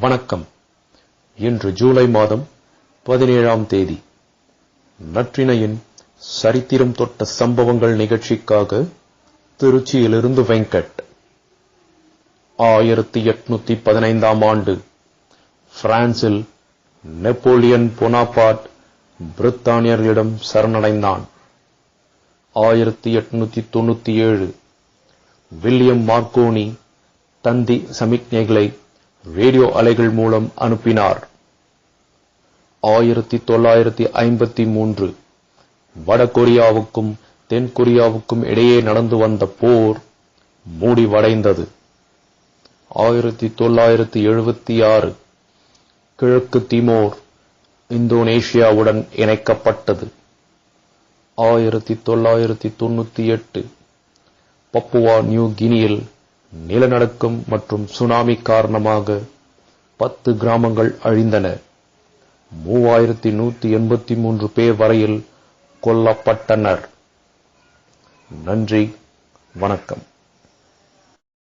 வணக்கம். இன்று ஜூலை மாதம் பதினேழாம் தேதி. நற்றினையின் சரித்திரம் தொட்ட சம்பவங்கள் நிகழ்ச்சிக்காக திருச்சியிலிருந்து வெங்கட். ஆயிரத்தி எட்நூத்தி பதினைந்தாம் ஆண்டு பிரான்சில் நெப்போலியன் பொனாபார்ட் பிரித்தானியர்களிடம் சரணடைந்தான். ஆயிரத்தி எட்நூத்தி தொண்ணூத்தி ஏழு வில்லியம் மார்க்கோனி தந்தி சமிக்ஞைகளை ரேடியோ அலைகள் மூலம் அனுப்பினார். ஆயிரத்தி தொள்ளாயிரத்தி ஐம்பத்தி மூன்று வடகொரியாவுக்கும் தென்கொரியாவுக்கும் இடையே நடந்து வந்த போர் மூடிவடைந்தது. ஆயிரத்தி தொள்ளாயிரத்தி எழுபத்தி ஆறு கிழக்கு திமோர் இந்தோனேஷியாவுடன் இணைக்கப்பட்டது. ஆயிரத்தி தொள்ளாயிரத்தி தொண்ணூத்தி எட்டு பப்புவா நியூ கினியில் நிலநடுக்கம் மற்றும் சுனாமி காரணமாக பத்து கிராமங்கள் அழிந்தன. மூவாயிரத்தி நூத்தி எண்பத்தி மூன்று பேர் வரையில் கொல்லப்பட்டனர். நன்றி வணக்கம்.